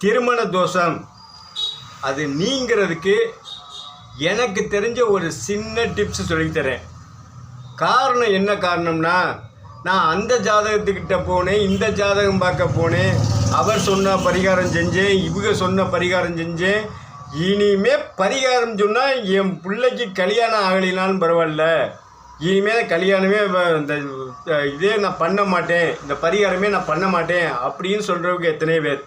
திருமண தோஷம். அது நீங்கிறதுக்கு எனக்கு தெரிஞ்ச ஒரு சின்ன டிப்ஸ் சொல்லித்தரேன் காரணம் என்ன காரணம்னா நான் அந்த ஜாதகத்துக்கிட்ட போனேன் இந்த ஜாதகம் பார்க்க போனேன். அவர் சொன்ன பரிகாரம் செஞ்சேன் இவங்க சொன்ன பரிகாரம் செஞ்சேன். இனிமே பரிகாரம் சொன்னால் என் பிள்ளைக்கு கல்யாணம் ஆகலினாலும் பரவாயில்ல. இனிமேல் கல்யாணமே வ- இந்த இதே நான் பண்ண மாட்டேன். இந்த பரிகாரமே நான் பண்ண மாட்டேன் அப்படின்னு சொல்கிறவங்க எத்தனை பேர்?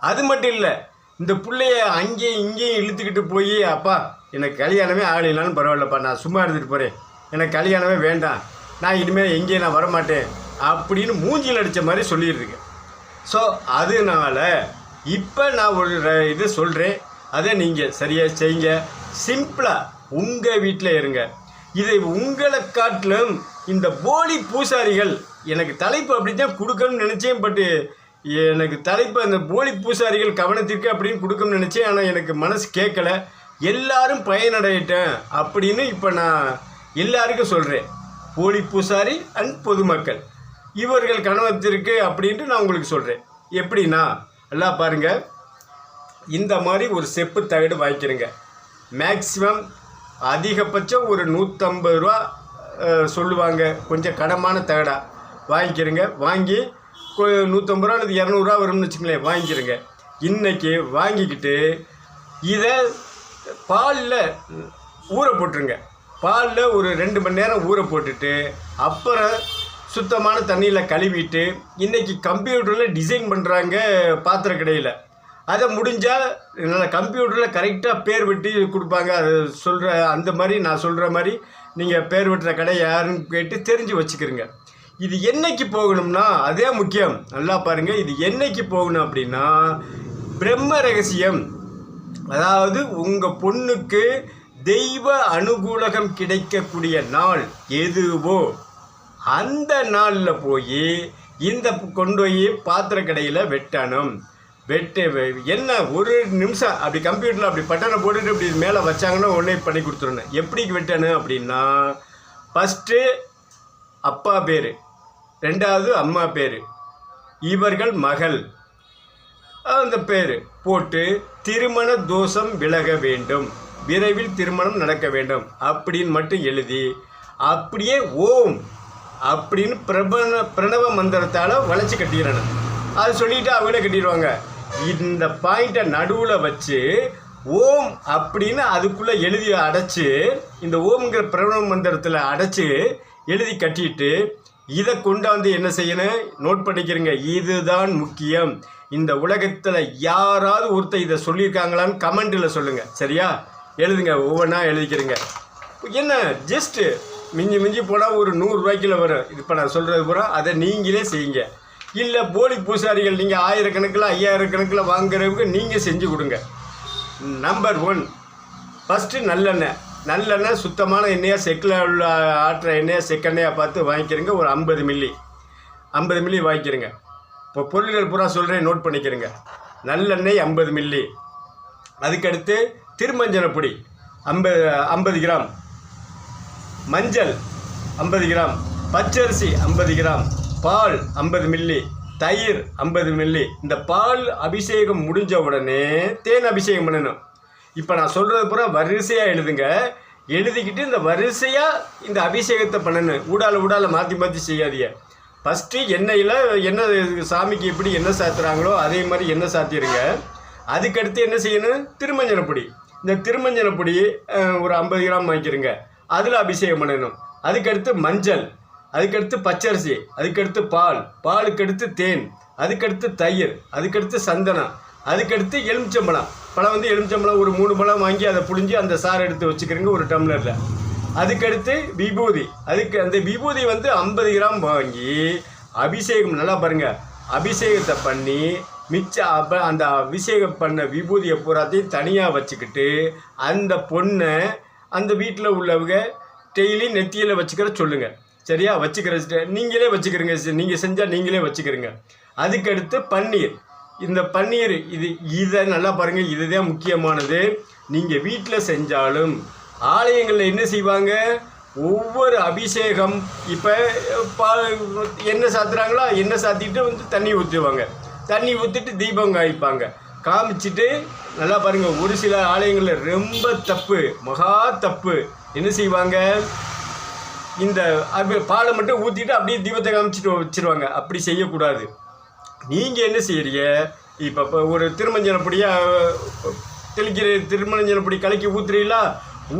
அது மட்டும் இல்லை இந்த பிள்ளைய அங்கேயும் இங்கேயும் இழுத்துக்கிட்டு போய் அப்பா எனக்கு கல்யாணமே ஆகலைனாலும் பரவாயில்லப்பா நான் சும்மா இருந்துட்டு போகிறேன் எனக்கு கல்யாணமே வேண்டாம். நான் இனிமேல் எங்கேயும் நான் வரமாட்டேன் அப்படின்னு மூஞ்சியில் அடித்த மாதிரி சொல்லிடுறீங்க. ஸோ அதனால இப்போ நான் ஒரு இது சொல்கிறேன் அதை நீங்கள் சரியாக செய்யுங்க சிம்பிளாக உங்கள் வீட்டில் இருங்க. இதை உங்களை காட்டிலும் இந்த போலி பூசாரிகள் எனக்கு தலைப்பு அப்படி தான் கொடுக்கணும்னு நினச்சேன் பட்டு எனக்கு தலைப்பு அந்த போலி பூசாரிகள் கவனத்திற்கு அப்படின்னு கொடுக்கணும்னு நினச்சேன் ஆனால் எனக்கு மனசு கேட்கல எல்லாரும் பயனடையிட்டேன் அப்படின்னு இப்போ நான் எல்லாருக்கும் சொல்கிறேன் போலி பூசாரி அண்ட் பொதுமக்கள். இவர்கள் கணவத்திற்கு அப்படின்ட்டு நான் உங்களுக்கு சொல்கிறேன் எப்படின்னா எல்லாம் பாருங்கள் இந்த மாதிரி ஒரு செப்பு தகடு வாய்க்கிறேங்க மேக்ஸிமம் அதிகபட்சம் ஒரு நூற்றம்பது ரூபா சொல்லுவாங்க. கொஞ்சம் கடமான தகடா வாங்கிக்கிறேங்க. வாங்கி கொ- நூற்றம்பது ரூபா அல்லது இரநூறுவா வரும்னு வச்சுங்களேன் வாங்கிக்கிறேங்க. இன்றைக்கி வாங்கிக்கிட்டு இதை பாலில் ஊற போட்டுருங்க. பாலில் ஒரு ரெண்டு மணி நேரம் ஊற போட்டுட்டு அப்புறம் சுத்தமான தண்ணியில் கழுவிட்டு இன்றைக்கி கம்ப்யூட்டரில் டிசைன் பண்ணுறாங்க பாத்திர கடையில் அதை முடிஞ்சால் நல்லா கம்ப்யூட்டரில் கரெக்டாக பேர் வெட்டி கொடுப்பாங்க. அது சொல்கிற அந்த மாதிரி நான் சொல்கிற மாதிரி நீங்கள் பேர் வெட்டுற கடை யாருன்னு கேட்டு தெரிஞ்சு வச்சுக்கிறீங்க. இது என்னைக்கு போகணும்னா அதே முக்கியம். நல்லா பாருங்கள் இது என்னைக்கு போகணும் அப்படின்னா பிரம்ம ரகசியம். அதாவது உங்கள் பொண்ணுக்கு தெய்வ அனுகூலகம் கிடைக்கக்கூடிய நாள் எதுவோ அந்த நாளில் போய் இந்த கொண்டு போய் பாத்திர கடையில் வெட்டணும். வெட்டு வெ- என்ன ஒரு நிமிஷம் அப்படி கம்ப்யூட்டரில் அப்படி பட்டனை போட்டுட்டு இப்படி மேலே வச்சாங்கன்னா உடனே பண்ணி கொடுத்துருணும் எப்படி வெட்டணும் அப்படின்னா ஃபஸ்ட்டு அப்பா பேர் ரெண்டாவது அம்மா பேர் இவர்கள் மகள் அந்த பேர் போட்டு திருமண தோஷம் விலக வேண்டும். விரைவில் திருமணம் நடக்க வேண்டும். அப்படின்னு மட்டும் எழுதி அப்படியே ஓம் அப்படின்னு பிரபண பிரணவ மந்திரத்தால் வளைச்சி கட்டிடணும். அது சொல்லிட்டு அவங்களே கட்டிடுவாங்க. இந்த பாயிண்ட்டை நடுவில் வச்சு ஓம் அப்படின்னு அதுக்குள்ளே எழுதி அடைச்சி இந்த ஓம்ங்கிற பிரணவ மந்திரத்தில் அடைச்சி எழுதி கட்டிட்டு இதை கொண்டாந்து என்ன செய்யணும்? நோட் பண்ணிக்கிறீங்க. இதுதான் முக்கியம். இந்த உலகத்தில் யாராவது ஒருத்தர் இதை சொல்லியிருக்காங்களான்னு கமெண்டில் சொல்லுங்கள் சரியா? எழுதுங்க. ஒவ்வொன்றா எழுதிக்கிறீங்க. என்ன? ஜஸ்ட்டு மிஞ்சி மிஞ்சி போனால் ஒரு நூறுரூவாய்க்குள்ள வரும். இப்போ நான் சொல்கிறது பூரா அதை நீங்களே செய்யுங்க. இல்லை போலி பூசாரிகள் நீங்கள் ஆயிரக்கணக்கில் ஐயாயிரக்கணக்கில் வாங்குறவங்க நீங்கள் செஞ்சு கொடுங்க. நம்பர் ஒன் ஃபஸ்ட்டு நல்லெண்ணெய். நல்லெண்ணெய் சுத்தமான எண்ணெயாக செக்கில் உள்ள ஆட்டுற எண்ணெயாக செக்கெண்ணெயாக பார்த்து வாங்கிக்கிறங்க ஒரு ஐம்பது மில்லி. ஐம்பது மில்லி வாங்கிக்கிறங்க. இப்போ பொருள்கள் பூரா சொல்கிறேன் நோட் பண்ணிக்கிறங்க. நல்லெண்ணெய் ஐம்பது மில்லி. அதுக்கடுத்து திருமஞ்சன பொடி ஐம்பது ஐம்பது கிராம். மஞ்சள் ஐம்பது கிராம். பச்சரிசி ஐம்பது கிராம். பால் ஐம்பது மில்லி தயிர் ஐம்பது மில்லி. இந்த பால் அபிஷேகம் முடிஞ்ச உடனே தேன் அபிஷேகம் பண்ணணும். இப்போ நான் சொல்கிறது பூரா வரிசையாக எழுதுங்க. எழுதிக்கிட்டு இந்த வரிசையாக இந்த அபிஷேகத்தை பண்ணணும். ஊடால ஊடால மாற்றி மாற்றி செய்யாதீங்க. ஃபஸ்ட்டு எண்ணெயில் என்ன சாமிக்கு எப்படி என்ன சாத்துறாங்களோ அதே மாதிரி என்ன சாத்திடுங்க அதுக்கடுத்து என்ன செய்யணும்? திருமஞ்சன பொடி. இந்த திருமஞ்சன பொடி ஒரு ஐம்பது கிராம் வாங்கிக்கிறங்க அதில் அபிஷேகம் பண்ணணும். அதுக்கடுத்து மஞ்சள். அதுக்கடுத்து பச்சரிசி அதுக்கடுத்து பால் பாலுக்கடுத்து தேன் அதுக்கடுத்து தயிர் அதுக்கடுத்து சந்தனம் அதுக்கடுத்து எலுமிச்சம்பழம். பழம் வந்து எலுமிச்சம்பழம் ஒரு மூணு பழம் வாங்கி அதை புழிஞ்சு அந்த சாறு எடுத்து வச்சுக்கிறங்க ஒரு டம்ளரில். அதுக்கடுத்து விபூதி அதுக்கு அந்த விபூதி வந்து ஐம்பது கிராம் வாங்கி அபிஷேகம் நல்லா பாருங்கள் அபிஷேகத்தை பண்ணி மிச்ச அப்ப அந்த அபிஷேகம் பண்ண விபூதியை பூராத்தையும் தனியாக வச்சுக்கிட்டு அந்த பொண்ணை அந்த வீட்டில் உள்ளவங்க டெய்லி நெத்தியில் வச்சுக்கிற சொல்லுங்கள் சரியா? வச்சுக்கிற நீங்களே வச்சுக்கிறீங்க நீங்கள் செஞ்சால் நீங்களே வச்சுக்கிறீங்க. அதுக்கடுத்து பன்னீர். இந்த பன்னீர் இது இதை நல்லா பாருங்கள் இதுதான் முக்கியமானது. நீங்கள் வீட்டில் செஞ்சாலும் ஆலயங்களில் என்ன செய்வாங்க? ஒவ்வொரு அபிஷேகம் இப்போ பால் எண்ணெய் சாத்துறாங்களோ? எண்ணெய் சாத்திட்டு வந்து தண்ணி ஊற்றுவாங்க தண்ணி ஊற்றிட்டு தீபம் காய்ப்பாங்க. காமிச்சிட்டு நல்லா பாருங்கள் ஒரு சில ஆலயங்களில் ரொம்ப தப்பு மகா தப்பு. என்ன செய்வாங்க? இந்த அது பாலை மட்டும் ஊற்றிட்டு அப்படியே தீபத்தை காமிச்சிட்டு வச்சிருவாங்க. அப்படி செய்யக்கூடாது. நீங்கள் என்ன செய்யறீங்க? இப்போ இப்போ ஒரு திருமஞ்சனப்படியாக தெளிக்கிற திருமஞ்சனப்படி கலக்கி ஊற்றுறீங்களா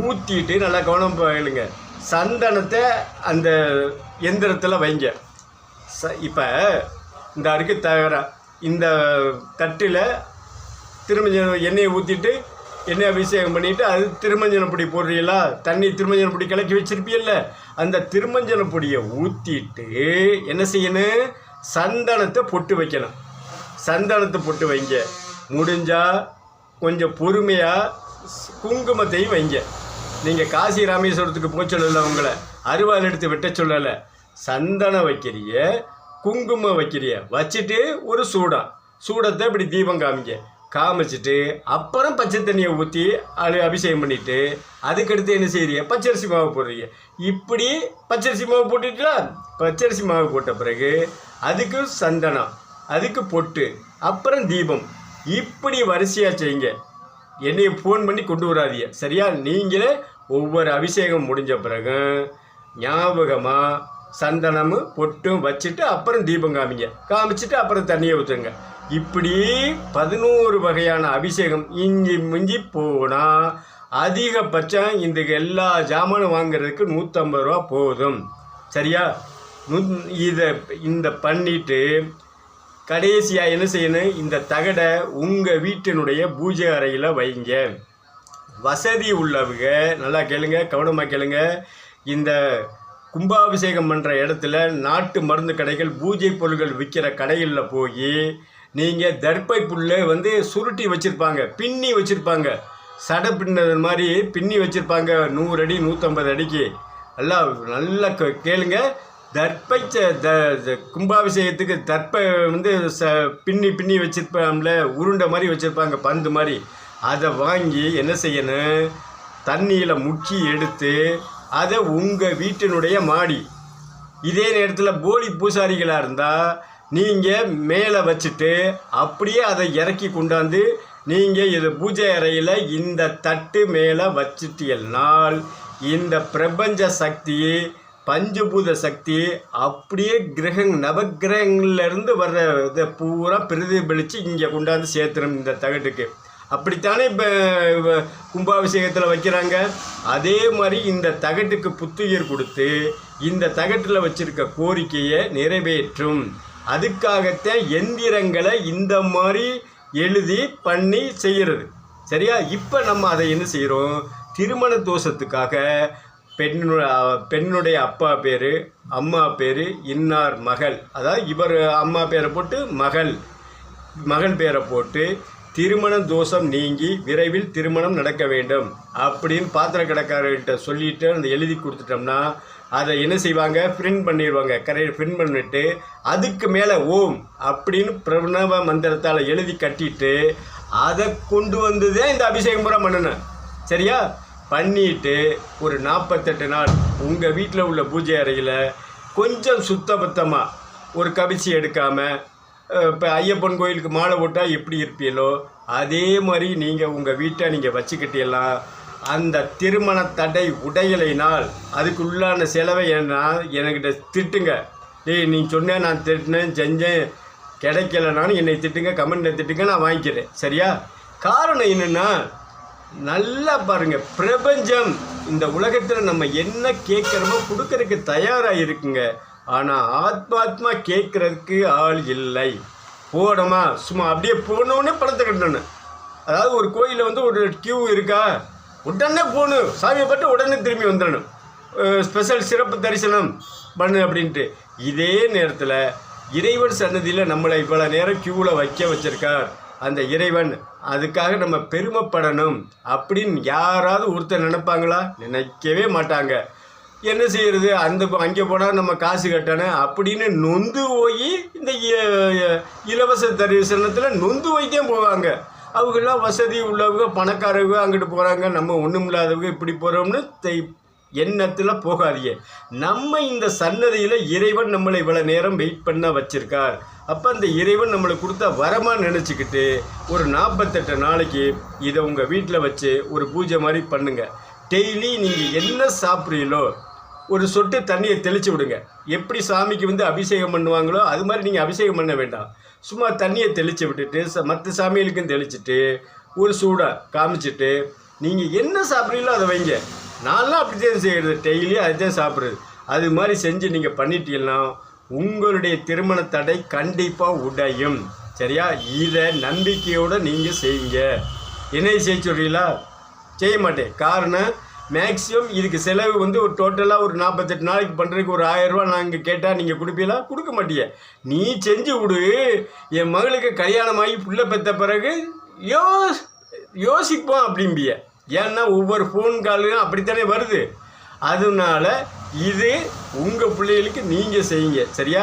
ஊற்றிட்டு நல்லா கவனம் பயிலுங்க. சந்தனத்தை அந்த எந்திரத்தில் வைங்க. ச இப்போ இந்த அருக்கு தவிர இந்த தட்டில் திருமஞ்சனம் எண்ணெயை ஊற்றிட்டு எண்ணெய் அபிஷேகம் பண்ணிவிட்டு அது திருமஞ்சனப்பொடி போடுறீங்களா? தண்ணி திருமஞ்சனப்பொடி கலக்கி வச்சுருப்பீல்ல. அந்த திருமஞ்சன பொடியை ஊற்றிட்டு என்ன செய்யணும்? சந்தனத்தை பொட்டு வைக்கணும். சந்தனத்தை பொட்டு வைங்க. முடிஞ்சால் கொஞ்சம் பொறுமையாக குங்குமத்தையும் வைங்க. நீங்கள் காசி ராமேஸ்வரத்துக்கு போக சொல்லலை உங்களை. அருவாள் எடுத்து வெட்ட சொல்லலை. சந்தனம் வைக்கிறீங்க குங்குமம் வைக்கிறீங்க வச்சுட்டு ஒரு சூடம். சூடத்தை இப்படி தீபம் காமிங்க. காமிச்சிட்டு அப்புறம் பச்சை தண்ணியை ஊற்றி அது அபிஷேகம் பண்ணிவிட்டு அதுக்கடுத்து என்ன செய்கிறீங்க பச்சரிசி மாவு போடுறீங்க. இப்படி பச்சரிசி மாவு போட்டுட்டா பச்சரிசி மாவு போட்ட பிறகு அதுக்கு சந்தனம் அதுக்கு பொட்டு அப்புறம் தீபம். இப்படி வரிசையாக செய்யுங்க. என்னையை ஃபோன் பண்ணி கொண்டு வராதீங்க. சரியா? நீங்களே ஒவ்வொரு அபிஷேகம் முடிஞ்ச பிறகு ஞாபகமாக சந்தனமும் பொட்டும் வச்சுட்டு அப்புறம் தீபம் காமிங்க. காமிச்சிட்டு அப்புறம் தண்ணியை ஊற்றுங்க இப்படி பதினோரு வகையான அபிஷேகம் இஞ்சி மிஞ்சி போனால் அதிகபட்சம் இந்த எல்லா ஜாமானும் வாங்குறதுக்கு நூற்றம்பது ரூபா போதும். சரியா? நூ இதை இந்த பண்ணிட்டு கடைசியாக என்ன செய்யணும்? இந்த தகடை உங்கள் வீட்டினுடைய பூஜை அறையில் வைங்க. வசதி உள்ளவங்க நல்லா கேளுங்க கவனமாக கேளுங்க. இந்த கும்பாபிஷேகம் பண்ணுற இடத்துல நாட்டு மருந்து கடைகள் பூஜை பொருட்கள் விற்கிற கடைகளில் போய் நீங்கள் தர்ப்பை புல்லை வந்து சுருட்டி வச்சுருப்பாங்க பின்னி வச்சுருப்பாங்க. சடை பின்னது மாதிரி பின்னி வச்சுருப்பாங்க நூறு அடி நூற்றம்பது அடிக்கு. நல்லா நல்லா கே- கேளுங்க. தர்ப்பை த த- கும்பாபிஷேகத்துக்கு தர்ப்பை வந்து ச பின்னி பின்னி வச்சுருப்பாங்கள உருண்டை மாதிரி வச்சுருப்பாங்க பந்து மாதிரி. அதை வாங்கி என்ன செய்யணும்? தண்ணியில் முக்கி எடுத்து அதை உங்கள் வீட்டினுடைய மாடி. இதே நேரத்தில் போலி பூசாரிகளாக இருந்தால் நீங்கள் மேலே வச்சுட்டு அப்படியே அதை இறக்கி கொண்டாந்து நீங்கள் இது பூஜை அறையில் இந்த தட்டு மேலே வச்சுட்டீங்கன்னால் இந்த பிரபஞ்ச சக்தி பஞ்சபூத சக்தி அப்படியே கிரகங் நவக்கிரகங்கள்லேருந்து வர்ற இதை பூரா பிரதிபலித்து இங்கே கொண்டாந்து சேர்த்துரும் இந்த தகட்டுக்கு. அப்படித்தானே இப்போ கும்பாபிஷேகத்தில் வைக்கிறாங்க? அதே மாதிரி இந்த தகட்டுக்கு புத்துயிர் கொடுத்து இந்த தகட்டில் வச்சுருக்க கோரிக்கையை நிறைவேற்றும். அதுக்காகத்தான் எந்திரங்களை இந்த மாதிரி எழுதி பண்ணி செய்கிறது சரியா? இப்போ நம்ம அதை என்ன செய்கிறோம் திருமண தோஷத்துக்காக பெண்ணு பெண்ணுடைய அப்பா பேர் அம்மா பேர் இன்னார் மகள். அதாவது இவர் அம்மா பேரை போட்டு மகள். மகன் பேரை போட்டு திருமண தோஷம் நீங்கி விரைவில் திருமணம் நடக்க வேண்டும். அப்படின்னு பாத்திர கடைக்காரர்கிட்ட சொல்லிட்டு அந்த எழுதி கொடுத்துட்டோம்னா அதை என்ன செய்வாங்க? பிரிண்ட் பண்ணிடுவாங்க கரையை பிரிண்ட் பண்ணிட்டு அதுக்கு மேலே ஓம் அப்படின்னு பிரணவ மந்திரத்தால் எழுதி கட்டிட்டு அதை கொண்டு வந்து தான் இந்த அபிஷேகம் பூரா பண்ணணும். சரியா? பண்ணிட்டு ஒரு நாற்பத்தெட்டு நாள் உங்கள் வீட்டில் உள்ள பூஜை அறையில் கொஞ்சம் சுத்தபத்தமாக ஒரு கவிச்சி எடுக்காமல் இப்போ ஐயப்பன் கோயிலுக்கு மாலை போட்டால் எப்படி இருப்பீங்களோ அதே மாதிரி நீங்கள் உங்கள் வீட்டை நீங்கள் வச்சுக்கிட்டீங்களா? அந்த திருமண தடை உடையலைனால் அதுக்கு உள்ளான செலவை என்ன என்கிட்ட திட்டுங்க. டேய் நீ சொன்ன நான் திட்டினேன் செஞ்சேன் கிடைக்கலனாலும் என்னை திட்டுங்க கமெண்ட்டை திட்டுங்க நான் வாங்கிக்கிறேன். சரியா? காரணம் என்னென்னா நல்லா பாருங்க பிரபஞ்சம் இந்த உலகத்தில் நம்ம என்ன கேட்குறோமோ கொடுக்கறதுக்கு தயாராக இருக்குங்க. ஆனால் ஆத்மாத்மா கேட்குறதுக்கு ஆள் இல்லை. போனோமா சும்மா அப்படியே போனோடனே பணத்தை கட்டணும் அதாவது ஒரு கோயிலில் வந்து ஒரு கியூ இருக்கா? உடனே போகணும் சாமியை பட்டு உடனே திரும்பி வந்துடணும். ஸ்பெஷல் சிறப்பு தரிசனம் பண்ணு அப்படின்ட்டு. இதே நேரத்தில் இறைவன் சன்னதியில் நம்மளை இவ்வளோ நேரம் க்யூவில் வைக்க வச்சுருக்கார். அந்த இறைவன் அதுக்காக நம்ம பெருமைப்படணும் அப்படின்னு யாராவது ஒருத்தர் நினைப்பாங்களா? நினைக்கவே மாட்டாங்க. என்ன செய்கிறது அந்த அங்கே போனால் நம்ம காசு கட்டணும் அப்படின்னு நொந்து போய் இந்த இ- இலவச தரிசனத்தில் நொந்து போய்க்கே போவாங்க. அவங்கெல்லாம் வசதி உள்ளவங்க பணக்காரவங்க அங்கிட்டு போகிறாங்க நம்ம ஒன்றும் இல்லாதவங்க இப்படி போகிறோம்னு தை எண்ணத்தில் போகாதீங்க. நம்ம இந்த சன்னதியில் இறைவன் நம்மளை இவ்வளோ நேரம் வெயிட் பண்ண வச்சுருக்கார். அப்போ அந்த இறைவன் நம்மளுக்கு கொடுத்த வரமாக நினச்சிக்கிட்டு ஒரு நாற்பத்தெட்டு நாளைக்கு இதை உங்கள் வீட்டில் வச்சு ஒரு பூஜை மாதிரி பண்ணுங்கள் டெய்லி நீங்கள் என்ன சாப்பிட்றீங்களோ ஒரு சொட்டு தண்ணியை தெளித்து விடுங்க. எப்படி சாமிக்கு வந்து அபிஷேகம் பண்ணுவாங்களோ அது மாதிரி நீங்கள் அபிஷேகம் பண்ண வேண்டாம். சும்மா தண்ணியை தெளித்து விட்டுட்டு ச மற்ற சாமிகளுக்கும் தெளிச்சுட்டு ஒரு சூடாக காமிச்சிட்டு நீங்கள் என்ன சாப்பிட்றீங்களோ அதை வைங்க. நான்லாம் அப்படி தான் செய்கிறது டெய்லி அதுதான் சாப்பிட்றது. அது மாதிரி செஞ்சு நீங்கள் பண்ணிட்டீங்கன்னா உங்களுடைய திருமண தடை கண்டிப்பாக உடையும். சரியா? இதை நம்பிக்கையோடு நீங்கள் செய்யுங்க. என்னை செய்ய சொல்கிறீங்களா செய்ய மாட்டேன். காரணம் மேக்ஸிமம் இதுக்கு செலவு வந்து ஒரு டோட்டலாக ஒரு நாற்பத்தெட்டு நாளைக்கு பண்ணுறதுக்கு ஒரு ஆயிரரூவா நாங்கள் கேட்டால் நீங்கள் கொடுப்பீங்களா? கொடுக்க மாட்டீங்க நீ செஞ்சு விடு என் மகளுக்கு கல்யாணம் ஆகி புள்ள பெற்ற பிறகு யோ யோசிப்போம் அப்படிம்பிய ஏன்னா ஒவ்வொரு ஃபோன் காலும் அப்படித்தானே வருது. அதனால இது உங்கள் பிள்ளைகளுக்கு நீங்கள் செய்யுங்க. சரியா?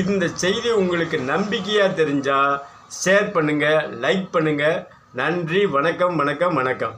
இந்த செய்தி உங்களுக்கு நம்பிக்கையாக தெரிஞ்சால் ஷேர் பண்ணுங்கள் லைக் பண்ணுங்கள் நன்றி வணக்கம் வணக்கம் வணக்கம்.